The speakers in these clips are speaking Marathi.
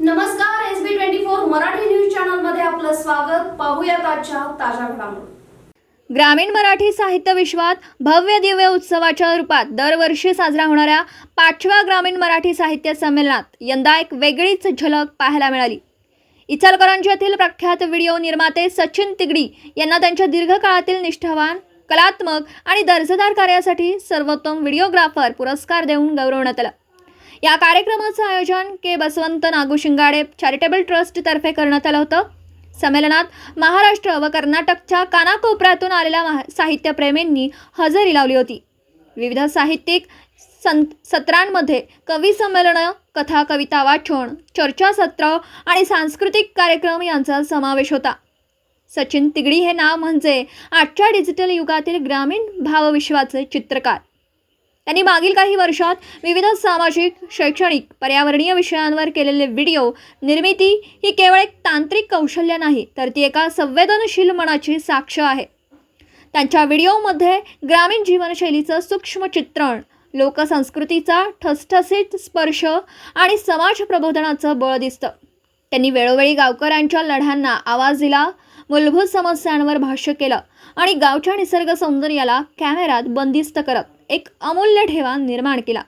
नमस्कार S B twenty four Marathi news चॅनलमध्ये आपलं स्वागत. पाहूया आजच्या ताज्या घडामोडी. ग्रामीण मराठी साहित्य विश्वात भव्य दिव्य उत्सवाच्या रूपात दरवर्षी साजरा होणाऱ्या पाचव्या ग्रामीण मराठी साहित्य संमेलनात यंदा एक वेगळीच झलक पाहायला मिळाली. इचलकरंज येथील प्रख्यात व्हिडिओ निर्माते सचिन तिगडी यांना त्यांच्या दीर्घकाळातील निष्ठावान कलात्मक आणि दर्जेदार कार्यासाठी सर्वोत्तम व्हिडिओग्राफर पुरस्कार देऊन गौरवण्यात आला. या कार्यक्रमाचं आयोजन के बसवंत नागू शिंगाडे चॅरिटेबल ट्रस्टतर्फे करण्यात आलं होतं. संमेलनात महाराष्ट्र व कर्नाटकच्या कानाकोपऱ्यातून आलेल्या महा- साहित्यप्रेमींनी हजेरी लावली होती. विविध साहित्यिक सं सत्रांमध्ये कवी संमेलनं कथा कविता वाचन चर्चासत्र आणि सांस्कृतिक कार्यक्रम यांचा समावेश होता. सचिन तिगडी हे नाव म्हणजे आजच्या डिजिटल युगातील ग्रामीण भावविश्वाचे चित्रकार. त्यांनी मागील काही वर्षात विविध सामाजिक शैक्षणिक पर्यावरणीय विषयांवर केलेले व्हिडिओ निर्मिती ही केवळ एक तांत्रिक कौशल्य नाही तर ती एका संवेदनशील मनाची साक्ष आहे. त्यांच्या व्हिडिओमध्ये ग्रामीण जीवनशैलीचं सूक्ष्म चित्रण लोकसंस्कृतीचा ठसठसीत स्पर्श आणि समाज प्रबोधनाचं बळ दिसतं. त्यांनी वेळोवेळी गावकऱ्यांच्या लढ्यांना आवाज दिला मूलभूत समस्यांवर भाष्य केलं आणि गावच्या निसर्ग सौंदर्याला कॅमेऱ्यात बंदिस्त करत एक अमूल्य ठेवा निर्माण केला.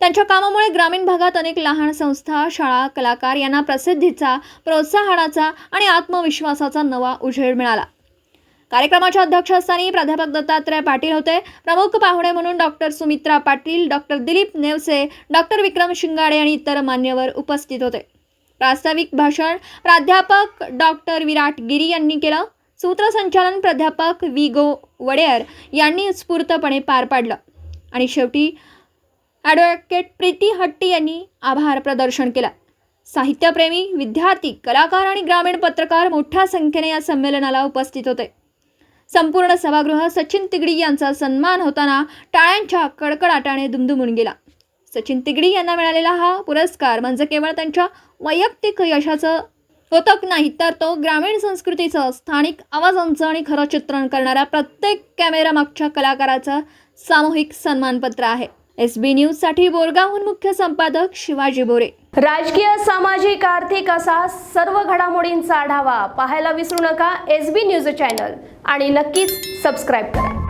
त्यांच्या कामामुळे ग्रामीण भागात अनेक लहान संस्था शाळा कलाकार यांना प्रसिद्धीचा प्रोत्साहनाचा आणि आत्मविश्वासाचा नवा उजेड मिळाला. कार्यक्रमाच्या अध्यक्षस्थानी प्राध्यापक दत्तात्रय पाटील होते. प्रमुख पाहुणे म्हणून doctor Sumitra Patil doctor Dilip Nevse doctor Vikram Shingade आणि इतर मान्यवर उपस्थित होते. प्रास्ताविक भाषण प्राध्यापक डॉक्टर विराट गिरी यांनी केलं. सूत्रसंचालन प्राध्यापक वि गो वडेयर यांनी उत्स्फूर्तपणे पार पाडलं. आणि शेवटी ॲडव्होकेट प्रीती हट्टी यांनी आभार प्रदर्शन केलं. साहित्यप्रेमी विद्यार्थी कलाकार आणि ग्रामीण पत्रकार मोठ्या संख्येने या संमेलनाला उपस्थित होते. संपूर्ण सभागृह सचिन तिगडी यांचा सन्मान होताना टाळ्यांच्या कडकडाटाने दुमदुमून गेला. सचिन तिगडी यांना मिळालेला हा पुरस्कार म्हणजे केवळ त्यांच्या वैयक्तिक यशाचं होतक नाही तर तो ग्रामीण संस्कृतीचं स्थानिक आवाजांचं आणि खरं चित्रण करणाऱ्या प्रत्येक कॅमेरामागच्या कलाकाराचं सामूहिक सन्मानपत्र आहे. एस बी न्यूजसाठी बोरगावहून मुख्य संपादक शिवाजी बोरे. राजकीय सामाजिक आर्थिक असा सर्व घडामोडींचा आढावा पाहायला विसरू नका एस बी न्यूज चॅनल आणि नक्कीच सबस्क्राईब करा.